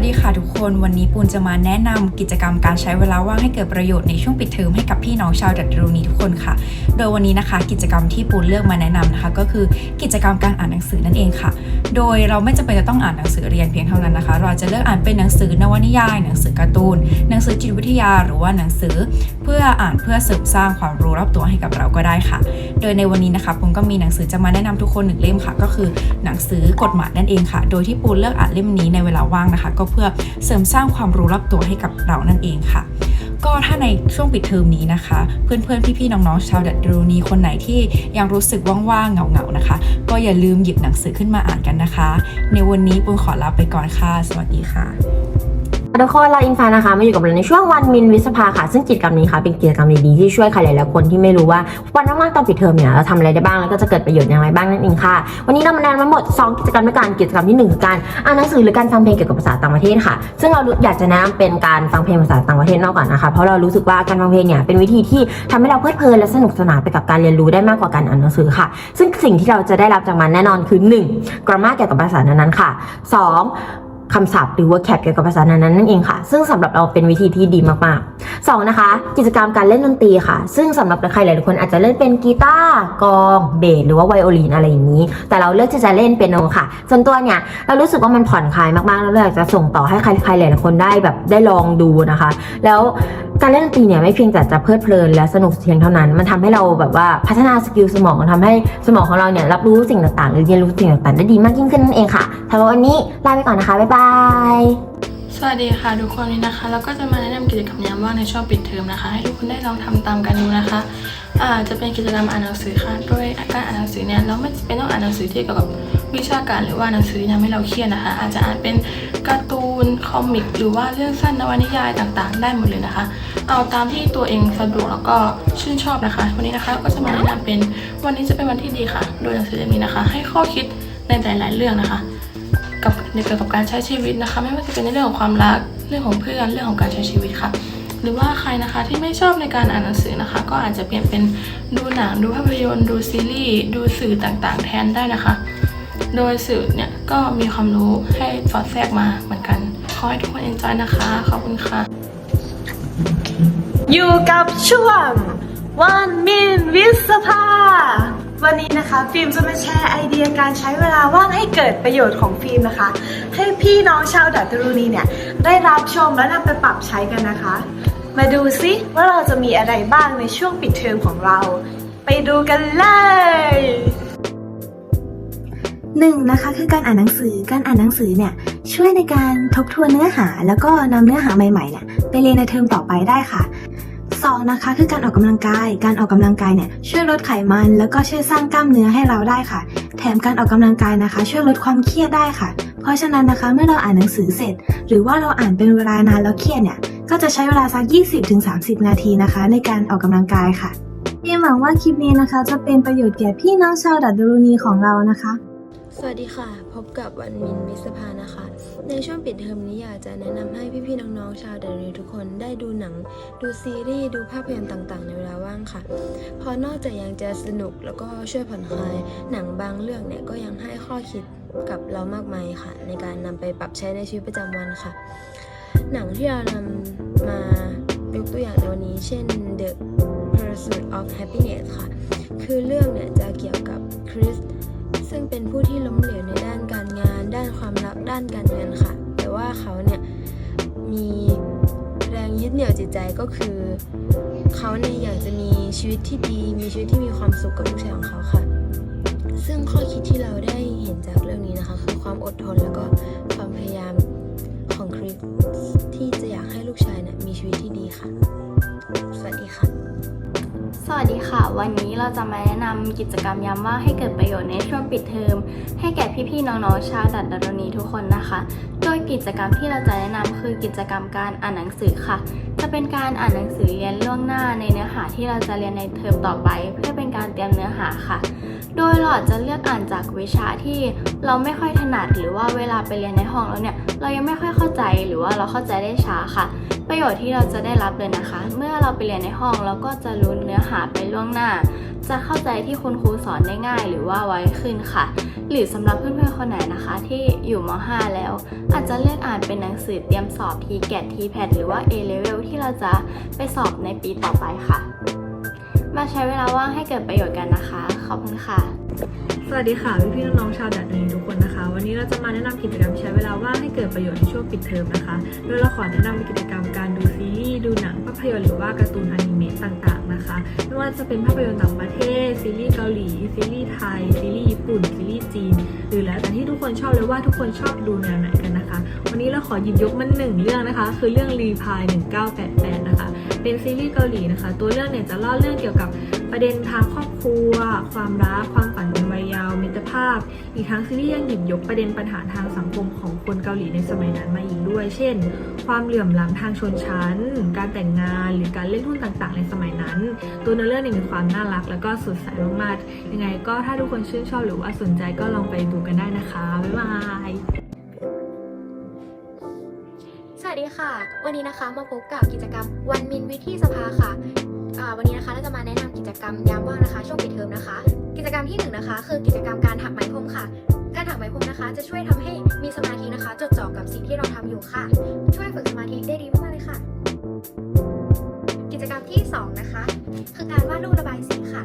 วัสดีค่ะทุกคนวันนี้ปูนจะมาแนะนำกิจกรรมการใช้เวลาว่างให้เกิดประโยชน์ในช่วงปิดเทอมให้กับพี่น้องชาวดัตรูนีทุกคนค่ะ โดยวันนี้นะคะ กิจกรรมที่ปูนเลือกมาแนะนำนะคะก็คือกิจกรรมการอ่านหนังสือนั่นเองค่ะ โดยเราไม่จำเป็นจะต้องอ่านหนังสือเรียนเพียงเท่านั้นนะคะ เราจะเลือกอ่านเป็นหนังสือนวนิยาย หนังสือการ์ตูน หนังสือจิตวิทยา หรือว่าหนังสือ เพื่ออ่านเพื่อเสริมสร้างความรู้รอบตัวให้กับเราก็ได้ค่ะ โดยในวันนี้นะคะปูนก็มีหนังสือจะมาแนะนำทุกคนหนึ่งเล่มค่ะ ก็คือหนังสือกฎหมายนั่นเองค่ะ โดยที่ปูนเลือกอ่านเล่มนี้ในเวลาว่างนะคะก็เพื่อเสริมสร้างความรู้รอบตัวให้กับเรานั่นเองค่ะ ก็ถ้าในช่วงปิดเทอมนี้นะคะ เพื่อนๆ พี่ๆ น้องๆ ชาวดัตรูนีคนไหนที่ยังรู้สึกว่างๆ เหงาๆ นะคะ ก็อย่าลืมหยิบหนังสือขึ้นมาอ่านกันนะคะ ในวันนี้ปุณขอลาไปก่อนค่ะ สวัสดีค่ะ ทุกคนเราอิงฟ้านะคะมาอยู่กับเราในช่วงวันมินวิสภาค่ะ ซึ่งกิจกรรมนี้ค่ะเป็นกิจกรรมดีๆที่ช่วยใครหลายๆคนที่ไม่รู้ว่าวันว่างๆตอนปิดเทอมเนี่ยเราทำอะไรได้บ้างแล้วก็จะเกิดประโยชน์อย่างไรบ้างนั่นเองค่ะ วันนี้เรามาแนะนำทั้งหมด 2 กิจกรรมด้วยกันกิจกรรมที่หนึ่งคือการอ่านหนังสือหรือการฟังเพลงเกี่ยวกับภาษาต่างประเทศค่ะ ซึ่งเราอยากจะแนะนำเป็นการฟังเพลงภาษาต่างประเทศมากกว่านนะคะเพราะเรารู้สึกว่าการฟังเพลงเนี่ยเป็นวิธีที่ทำให้เราเพลิดเพลินและสนุกสนานไปกับการเรียนรู้ได้มากกว่าการอ่านหนังสือค่ะ ซึ่งสิ่งที่เราจะได้รับจากมันแน่นอนคือ 1. grammar เกี่ยวกับภาษานั้นๆค่ะ 2. คำศัพท์หรือว่าแคปเกี่ยวกับภาษานั้นๆนั่นเองค่ะ ซึ่งสำหรับเราเป็นวิธีที่ดีมากๆ 2. นะคะ กิจกรรมการเล่นดนตรีค่ะ ซึ่งสำหรับใครหลายๆคนอาจจะเล่นเป็นกีตาร์กองเบสหรือว่าไวโอลินอะไรอย่างนี้ แต่เราเลือกที่จะเล่นเป็นโนค่ะ ส่วนตัวเนี่ยเรารู้สึกว่ามันผ่อนคลายมากๆแล้วเราอยากจะส่งต่อให้ใครๆหลายๆคนได้แบบได้ลองดูนะคะ แล้ว การเล่นดนตรีเนี่ยไม่เพียงแต่จะเพลิดเพลินและสนุกเพียงเท่านั้น มันทำให้เราแบบว่าพัฒนาสกิลสมองทำให้สมองของเราเนี่ยรับรู้สิ่งต่างๆ หรือเรียนรู้สิ่งต่างๆ ได้ดีมากยิ่งขึ้นนั่นเองค่ะสำหรับวันนี้ลาไปก่อนนะคะ บ๊ายบายสวัสดีค่ะทุกคนนี้นะคะเราก็จะมาแนะนำกิจกรรมยามว่างในช่วงปิดเทอมนะคะ ให้ทุกคนได้ลองทำตามกันดูนะคะอ่าจะเป็นกิจกรรมอ่านหนังสือค่ะโดยการอ่านหนังสือเนี่ยเราไม่จำเป็นต้องอ่านหนังสือที่เกี่ยวกับ วิชาการหรือว่าหนังสือที่ทำให้เราเครียดนะคะ อาจจะอ่านเป็นการ์ตูนคอมิกหรือว่าเรื่องสั้นนวนิยายต่างๆ ได้หมดเลยนะคะ เอาตามที่ตัวเองสะดวกแล้วก็ชื่นชอบนะคะ วันนี้นะคะก็จะมาแนะนำเป็นวันนี้จะเป็นวันที่ดีค่ะ โดยหนังสือเล่มนี้นะคะ ให้ข้อคิดในหลายๆเรื่องนะคะ กับเกี่ยวกับการใช้ชีวิตนะคะ ไม่ว่าจะเป็นในเรื่องของความรักเรื่องของเพื่อนเรื่องของการใช้ชีวิตค่ะหรือว่าใครนะคะที่ไม่ชอบในการอ่านหนังสือนะคะ ก็อาจจะเปลี่ยนเป็นดูหนังดูภาพยนตร์ ดูซีรีส์ดูสื่อต่างๆ แทนได้นะคะ โดยสื่อเนี่ยก็มีความรู้ให้สอดแทรกมาเหมือนกัน ขอให้ทุกคนเอนจอยนะคะ ขอบคุณค่ะ อยู่กับช่วงวันมินวิสภา วันนี้นะคะ ฟิล์มจะมาแชร์ไอเดียการใช้เวลาว่างให้เกิดประโยชน์ของฟิล์มนะคะ ให้พี่น้องชาวดัตตรูนีเนี่ย ได้รับชมและนำไปปรับใช้กันนะคะ มาดูซิว่าเราจะมีอะไรบ้างในช่วงปิดเทอมของเรา ไปดูกันเลย หนึ่งนะคะคือการอ่านหนังสือการอ่านหนังสือเนี่ยช่วยในการทบทวนเนื้อหา แล้วก็นำเนื้อหาใหม่ๆเนี่ยไปเรียนในเทอมต่อไปได้ค่ะสองนะคะคือการออกกำลังกาย การออกกำลังกายเนี่ยช่วยลดไขมัน แล้วก็ช่วยสร้างกล้ามเนื้อให้เราได้ค่ะ แถมการออกกำลังกายนะคะ ช่วยลดความเครียดได้ค่ะ เพราะฉะนั้นนะคะเมื่อเราอ่านหนังสือเสร็จ หรือว่าเราอ่านเป็นเวลานานแล้วเครียดเนี่ยก็จะใช้เวลาสัก 20-30 นาทีนะคะ ในการออกกำลังกายค่ะพี่หวังว่าคลิปนี้นะคะ จะเป็นประโยชน์แก่พี่น้องชาวดัตดรูนีของเรานะคะ สวัสดีค่ะ พบกับวันมินวิสภานะคะ ในช่วงปิดเทอมนี้อยากจะแนะนำให้พี่ๆน้องๆชาวเดรีทุกคนได้ดูหนัง ดูซีรีส์ ดูภาพยนตร์ต่างๆ ในเวลาว่างค่ะเพราะนอกจากยังจะสนุกแล้วก็ช่วยผ่อนคลาย หนังบางเรื่องเนี่ยก็ยังให้ข้อคิดกับเรามากมายค่ะ ในการนำไปปรับใช้ในชีวิตประจำวันค่ะ หนังที่เรานำมายกตัวอย่างในวันนี้ เช่น The Pursuit of Happiness ค่ะ คือเรื่องเนี่ยจะเกี่ยวกับคริส ซึ่งเป็นผู้ที่ล้มเหลวในด้านการงาน ด้านความรักด้านการเงินค่ะ แต่ว่าเขาเนี่ยมีแรงยึดเหนี่ยวจิตใจก็คือ เขาเนี่ยอยากจะมีชีวิตที่ดี มีชีวิตที่มีความสุขกับลูกชายของเขาค่ะ ซึ่งข้อคิดที่เราได้เห็นจากเรื่องนี้นะคะ คือความอดทนแล้วก็ความพยายามของคริสที่จะอยากให้ลูกชายเนี่ยมีชีวิตที่ดีค่ะ สวัสดีค่ะ สวัสดีค่ะ วันนี้เราจะมาแนะนำกิจกรรมยามว่างให้เกิดประโยชน์ในช่วงปิดเทอมให้แก่พี่ๆน้องๆชาวดัดดารณีทุกคนนะคะ โดยกิจกรรมที่เราจะแนะนำคือกิจกรรมการอ่านหนังสือค่ะ จะเป็นการอ่านหนังสือเรียนล่วงหน้าในเนื้อหาที่เราจะเรียนในเทอมต่อไป เพื่อเป็นการเตรียมเนื้อหาค่ะ โดยเราอาจจะเลือกอ่านจากวิชาที่เราไม่ค่อยถนัดหรือว่าเวลาไปเรียนในห้องแล้วเนี่ย เรายังไม่ค่อยเข้าใจหรือว่าเราเข้าใจได้ช้าค่ะ ประโยชน์ที่เราจะได้รับเลยนะคะ เมื่อเราไปเรียนในห้องเราก็จะรู้เนื้อหาไปล่วงหน้า จะเข้าใจที่คุณครูสอนได้ง่ายหรือว่าไวขึ้นค่ะ หรือสำหรับเพื่อนๆคนไหนนะคะ ที่อยู่ม .5 แล้ว อาจจะเลือกอ่านเป็นหนังสือเตรียมสอบทีแกดทีแพดหรือว่า A level ที่เราจะไปสอบในปีต่อไปค่ะ มาใช้เวลาว่างให้เกิดประโยชน์กันนะคะ ขอบคุณค่ะ สวัสดีค่ะพี่พี่น้องๆชาวดัดนีทุกคนนะคะ วันนี้เราจะมาแนะนำกิจกรรมใช้เวลาว่างให้เกิดประโยชน์ในช่วงปิดเทอมนะคะ โดยเราขอแนะนำกิจกรรมการดูซีรีส์ดูหนังภาพยนตร์หรือว่าการ์ตูนอนิเมะต่างๆนะคะไม่ว่าจะเป็นภาพยนตร์ต่างประเทศ ซีรีส์เกาหลี ซีรีส์ไทย ซีรีส์ญี่ปุ่น ซีรีส์จีน หรือแล้วแต่ที่ทุกคนชอบเลยว่าทุกคนชอบดูแนวไหนกันนะคะ วันนี้เราขอหยิบยกมันหนึ่งเรื่องนะคะ คือเรื่องรีพาย1988นะคะ เป็นซีรีส์เกาหลีนะคะ ตัวเรื่องเนี่ยจะเล่าเรื่องเกี่ยวกับประเด็นทางครอบครัว ความรัก ความฝัน รภาพ อีกทั้งซีรีส์ยังหยิบยกประเด็นปัญหาทางสังคมของคนเกาหลีในสมัยนั้นมาอีกด้วย เช่น ความเหลื่อมล้ำทางชนชั้น การแต่งงาน หรือการเล่นหุ้นต่างๆ ในสมัยนั้น ตัวเนื้อเรื่องมีความน่ารัก แล้วก็สดใสมากๆ ยังไงก็ถ้าทุกคนชื่นชอบหรือว่าสนใจก็ลองไปดูกันได้นะคะ บ๊ายบายสวัสดีค่ะ วันนี้นะคะมาพบกับกิจกรรมวันมินวิธีสภาค่ะวันนี้นะคะเราจะมาแนะนำกิจกรรมยามว่างนะคะ ช่วงปิดเทอมนะคะ รรมที่หนึ่งนะคะคือกิจกรรมการถักไหมพรมค่ะ การถักไหมพรมนะคะ จะช่วยทำให้มีสมาธินะคะ จดจ่อกับสิ่งที่เราทำอยู่ค่ะ ช่วยฝึกสมาธิได้ดีมากเลยค่ะ กิจกรรมที่สองนะคะคือการวาดรูประบายสีค่ะ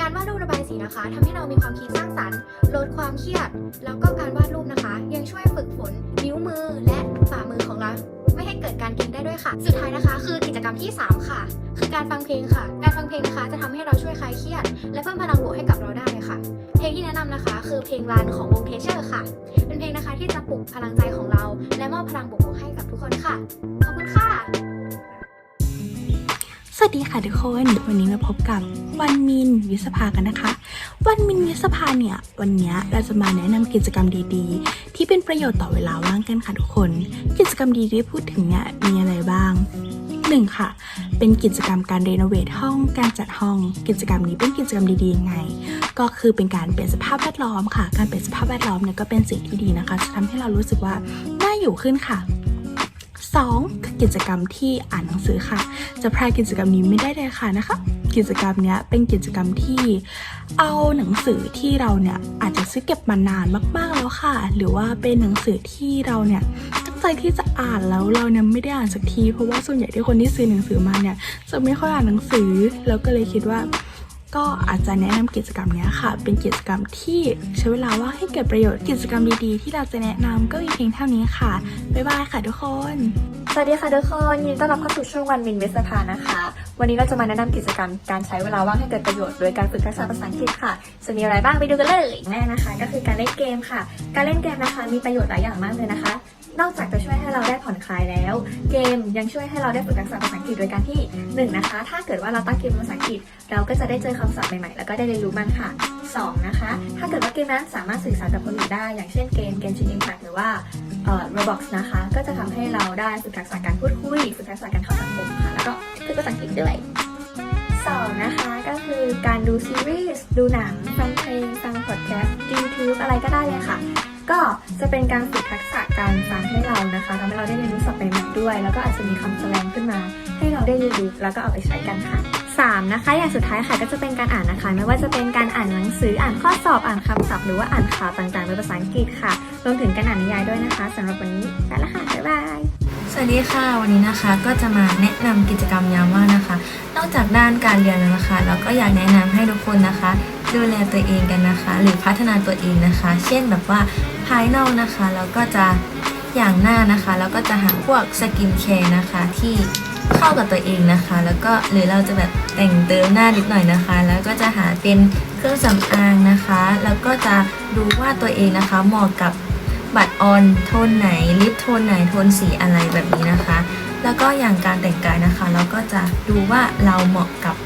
การวาดรูประบายสีนะคะทำให้เรามีความคิดสร้างสรรค์ ลดความเครียด แล้วก็การวาดรูปนะคะ ยังช่วยฝึกฝนนิ้วมือและฝ่ามือของเราไม่ให้เกิดการเกร็งได้ด้วยค่ะ สุดท้ายนะคะ คือกิจกรรมที่ 3 ค่ะคือการฟังเพลงค่ะ การฟังเพลงนะคะจะทำให้เราช่วยคลายเครียด และเพิ่มพลังบวกให้กับเราได้ค่ะ เพลงที่แนะนำนะคะ คือเพลงรันของวงเทเชอร์ค่ะ เป็นเพลงนะคะที่จะปลุกพลังใจของเรา และมอบพลังบวกให้กับทุกคนค่ะ ขอบคุณค่ะ สวัสดีค่ะทุกคน วันนี้มาพบกับวันมินวิสภากันนะคะ วันมินวิสภาเนี่ย วันนี้เราจะมาแนะนำกิจกรรมดีๆ ที่เป็นประโยชน์ต่อเวลาว่างกันค่ะทุกคน กิจกรรมดีที่พูดถึงเนี่ยมีอะไรบ้าง 1. ค่ะ เป็นกิจกรรมการรีโนเวทห้อง การจัดห้อง กิจกรรมนี้เป็นกิจกรรมดีๆยังไง ก็คือเป็นการเปลี่ยนสภาพแวดล้อมค่ะ การเปลี่ยนสภาพแวดล้อมเนี่ยก็เป็นสิ่งที่ดีนะคะ จะทำให้เรารู้สึกว่าน่าอยู่ขึ้นค่ะ 2. คือกิจกรรมที่อ่านหนังสือค่ะ จะพลาดกิจกรรมนี้ไม่ได้เลยค่ะนะคะ กิจกรรมนี้เป็นกิจกรรมที่เอาหนังสือที่เราเนี่ยอาจจะซื้อเก็บมานานมากๆแล้วค่ะ หรือว่าเป็นหนังสือที่เราเนี่ย ใจที่จะอ่านแล้วเราเนี่ยไม่ได้อ่านสักที เพราะว่าส่วนใหญ่ที่คนที่ซื้อหนังสือมาเนี่ยจะไม่ค่อยอ่านหนังสือ แล้วก็เลยคิดว่า ก็อาจจะแนะนำกิจกรรมเนี้ยค่ะ เป็นกิจกรรมที่ใช้เวลาว่างให้เกิดประโยชน์กิจกรรมดีๆ ที่เราจะแนะนำก็มีเพียงเท่านี้ค่ะบ๊ายบายค่ะทุกคนสวัสดีค่ะทุกคนยินดีต้อนรับเข้าสู่ช่วงวันมินเวสภานะคะ วันนี้เราจะมาแนะนำกิจกรรมการใช้เวลาว่างให้เกิดประโยชน์โดยการฝึกทักษะภาษาอังกฤษค่ะ จะมีอะไรบ้างไปดูกันเลยแรกนะคะ ก็คือการเล่นเกมค่ะ การเล่นเกมนะคะมีประโยชน์หลายอย่างมากเลยนะคะ นอกจากจะช่วยให้เราได้ผ่อนคลายแล้ว เกมยังช่วยให้เราได้ฝึกทักษะภาษาอังกฤษโดยการที่หนึ่งนะคะ ถ้าเกิดว่าเราตั้งเกมภาษาอังกฤษ เราก็จะได้เจอคำศัพท์ใหม่ๆ แล้วก็ได้เรียนรู้มันค่ะสองนะคะ ถ้าเกิดว่าเกมนั้นสามารถสื่อสารกับคนอื่นได้ อย่างเช่นเกมเกมชิงอิมแพคหรือว่าเอ่อ Roblox นะคะ ก็จะทำให้เราได้ฝึกทักษะการพูดคุยฝึกทักษะการเข้าสังคมค่ะแล้วก็ฝึกภาษาอังกฤษด้วยสองนะคะก็คือการดูซีรีส์ดูหนังฟังเพลงฟังพอดแคสต์ดู YouTube อะไรก็ได้เลยค่ะ ก็จะเป็นการฝึกทักษะการฟังให้เรานะคะทำให้เราได้เรียนรู้ศัพท์ใหม่ๆด้วย แล้วก็อาจจะมีคำแสดงขึ้นมา ให้เราได้เรียนรู้แล้วก็เอาไปใช้กันค่ะ 3 นะคะอย่างสุดท้ายค่ะก็จะเป็นการอ่านนะคะ ไม่ว่าจะเป็นการอ่านหนังสืออ่านข้อสอบอ่านคำศัพท์หรือว่าอ่านข่าวต่างๆเป็นภาษาอังกฤษค่ะรวมถึงการอ่านนิยายด้วยนะคะสำหรับวันนี้ไปแล้วค่ะบ๊ายบายสวัสดีค่ะวันนี้นะคะก็จะมาแนะนำกิจกรรมยามว่างนะคะ นอกจากด้านการเรียนแล้วนะคะ เราก็อยากแนะนำให้ทุกคนนะคะ ดูแลตัวเองกันนะคะ หรือพัฒนาตัวเองนะคะ เช่นแบบว่าภายนอกนะคะเราก็จะอย่างหน้านะคะแล้วก็จะหาพวกสกินแคร์นะคะที่เข้ากับตัวเองนะคะ แล้วก็หรือเราจะแบบแต่งเติมหน้านิดหน่อยนะคะ แล้วก็จะหาเป็นเครื่องสำอางนะคะ แล้วก็จะดูว่าตัวเองนะคะเหมาะกับบัตรออนโทนไหนลิปโทนไหนโทนสีอะไรแบบนี้นะคะ แล้วก็อย่างการแต่งกายนะคะ เราก็จะดูว่าเราเหมาะกับ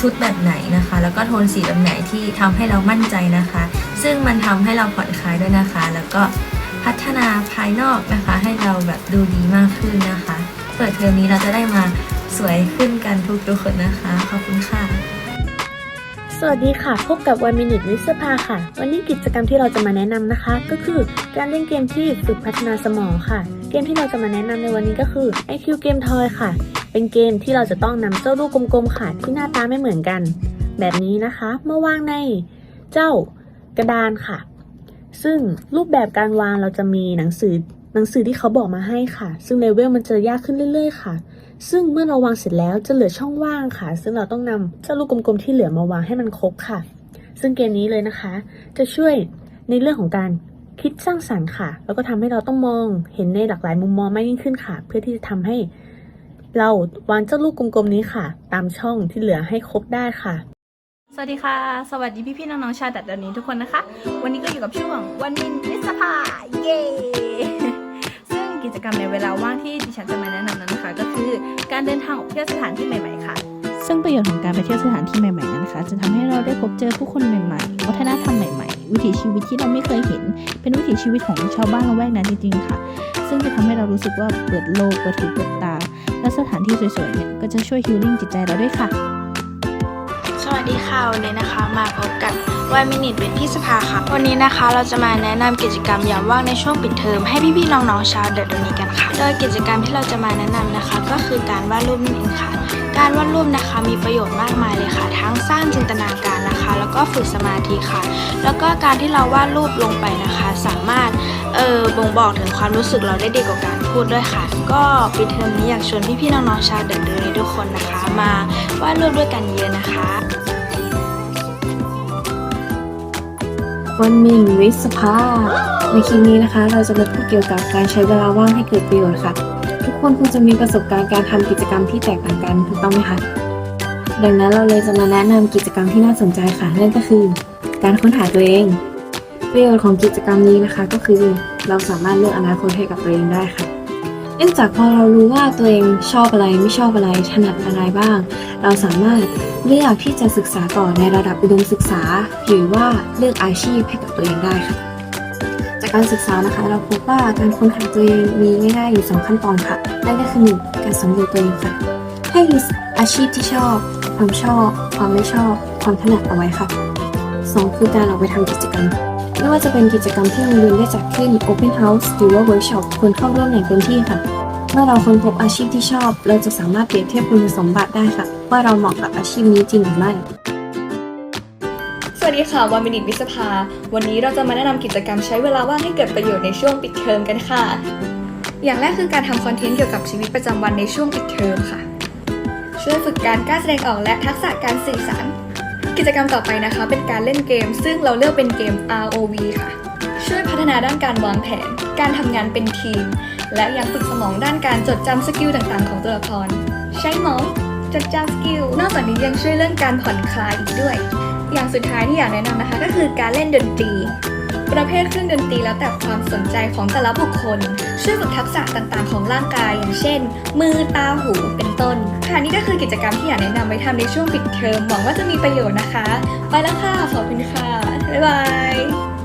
ชุดแบบไหนนะคะ แล้วก็โทนสีแบบไหนที่ทำให้เรามั่นใจนะคะ ซึ่งมันทำให้เราผ่อนคลายด้วยนะคะ แล้วก็พัฒนาภายนอกนะคะ ให้เราแบบดูดีมากขึ้นนะคะ เปิดเทอมนี้เราจะได้มาสวยขึ้นกันทุกๆคนนะคะ ขอบคุณค่ะ สวัสดีค่ะ พบกับวันมินิทวิสภาค่ะ วันนี้กิจกรรมที่เราจะมาแนะนำนะคะ ก็คือการเล่นเกมที่ฝึกพัฒนาสมองค่ะ เกมที่เราจะมาแนะนำในวันนี้ก็คือ IQ Game Toy ค่ะ เป็นเกมที่เราจะต้องนำเจ้าลูกกลมๆค่ะที่หน้าตาไม่เหมือนกัน แบบนี้นะคะมาวางในเจ้ากระดานค่ะ ซึ่งรูปแบบการวางเราจะมีหนังสือหนังสือที่เขาบอกมาให้ค่ะ ซึ่งเลเวลมันจะยากขึ้นเรื่อย ๆ ค่ะ ซึ่งเมื่อเราวางเสร็จแล้วจะเหลือช่องว่างค่ะ ซึ่งเราต้องนำเจ้าลูกกลมๆที่เหลือมาวางให้มันครบค่ะ ซึ่งเกมนี้เลยนะคะ จะช่วยในเรื่องของการคิดสร้างสรรค์ค่ะ แล้วก็ทำให้เราต้องมองเห็นในหลากหลายมุมมองมากยิ่งขึ้นค่ะ เพื่อที่จะทำให้ เราวางเจ้าลูกกลมๆนี้ค่ะ ตามช่องที่เหลือให้ครบได้ค่ะ สวัสดีค่ะ สวัสดีพี่ๆน้องๆชาวดัดเดยวนี้ทุกคนนะคะ วันนี้ก็อยู่กับช่วงวันมินวิสภาเย้ซึ่งกิจกรรมในเวลาว่างที่ดิฉันจะมาแนะนำนั้นนะคะ ก็คือการเดินทางออกเที่ยวสถานที่ใหม่ๆค่ะ ซึ่งประโยชน์ของการไปเที่ยวสถานที่ใหม่ๆนั้นนะคะจะทำให้เราได้พบเจอผู้คนใหม่ๆ วัฒนธรรมใหม่ๆ วิถีชีวิตที่เราไม่เคยเห็น เป็นวิถีชีวิตของชาวบ้านละแวกนั้นจริงๆค่ะ ซึ่งจะทำให้เรารู้สึกว่าเปิดโลกเปิดหูเปิดตา และสถานที่สวยๆเนี่ยก็จะช่วยฮิลลิ่งจิตใจเราด้วยค่ะ สวัสดีค่ะวันนี้นะคะ มาพบกับวันมินิทวิทพี่สภาค่ะ วันนี้นะคะเราจะมาแนะนำกิจกรรมยามว่างในช่วงปิดเทอมให้พี่ๆน้องๆชาวเดดนี้กันค่ะ โดยกิจกรรมที่เราจะมาแนะนำนะคะ ก็คือการวาดรูปนั่นเองค่ะ การวาดรูปนะคะมีประโยชน์มากมายเลยค่ะ ทั้งสร้างจินตนาการนะคะ แล้วก็ฝึกสมาธิค่ะ แล้วก็การที่เราวาดรูปลงไปนะคะ สามารถเออบ่งบอกถึงความรู้สึกเราได้ดีกว่าการ พูดด้วยค่ะ ก็ปิดเทอมนี้อยากชวนพี่ๆน้องๆชาวเดดนี้ทุกคนนะคะ มาวาดรูปด้วยกันเยอะนะคะ วันมินวิสภาในคลิปนี้นะคะ เราจะมาพูดเกี่ยวกับการใช้เวลาว่างให้เกิดประโยชน์ค่ะ ทุกคนคงจะมีประสบการณ์การทำกิจกรรมที่แตกต่างกันถูกต้องไหมคะดังนั้นเราเลยจะมาแนะนำกิจกรรมที่น่าสนใจค่ะ นั่นก็คือ การค้นหาตัวเอง ประโยชน์ของกิจกรรมนี้นะคะ ก็คือเราสามารถเลือกอนาคตให้กับตัวเองได้ค่ะ เนื่องจากพอเรารู้ว่าตัวเองชอบอะไรไม่ชอบอะไรถนัดอะไรบ้าง เราสามารถเลือกที่จะศึกษาต่อในระดับอุดมศึกษา หรือว่าเลือกอาชีพให้กับตัวเองได้ค่ะ จากการศึกษานะคะเราพบว่าการค้นหาตัวเองมีง่ายๆอยู่สองขั้นตอนค่ะนั่นก็คือหนึ่งการสำรวจตัวเองค่ะ ให้ลิสต์อาชีพที่ชอบ ความชอบ ความไม่ชอบ ความถนัดเอาไว้ค่ะสองคือการออกไปทำกิจกรรม ไม่ว่าจะเป็นกิจกรรมที่โรงเรียนได้จัดขึ้น Open House หรือว่า Workshop ควรเข้าร่วมอย่างเต็มที่ค่ะ เมื่อเราค้นพบอาชีพที่ชอบ เราจะสามารถเปรียบเทียบคุณสมบัติได้ค่ะ ว่าเราเหมาะกับอาชีพนี้จริงหรือไม่สวัสดีค่ะวันมินิวิสภา วันนี้เราจะมาแนะนำกิจกรรมใช้เวลาว่างให้เกิดประโยชน์ในช่วงปิดเทอมกันค่ะ อย่างแรกคือการทำคอนเทนต์เกี่ยวกับชีวิตประจำวันในช่วงปิดเทอมค่ะ ช่วยฝึกการกล้าแสดงออกและทักษะการสื่อสาร กิจกรรมต่อไปนะคะ เป็นการเล่นเกม ซึ่งเราเลือกเป็นเกม ROV ค่ะ ช่วยพัฒนาด้านการวางแผน การทำงานเป็นทีม และยังฝึกสมองด้านการจดจำสกิลต่างๆ ของตัวละคร ใช้หมองจดจำสกิล นอกจากนี้ยังช่วยเรื่องการผ่อนคลายอีกด้วย อย่างสุดท้ายที่อยากแนะนำนะคะ ก็คือการเล่นดนตรี ประเภทเครื่องดนตรีแล้วแต่ความสนใจของแต่ละบุคคล ช่วยฝึกทักษะต่างๆ ของร่างกายอย่างเช่น มือตาหูเป็นต้น ค่ะนี่ก็คือกิจกรรมที่อยากแนะนำไว้ทำในช่วงปิดเทอมหวังว่าจะมีประโยชน์นะคะ ไปแล้วค่ะขอบคุณค่ะบ๊ายบาย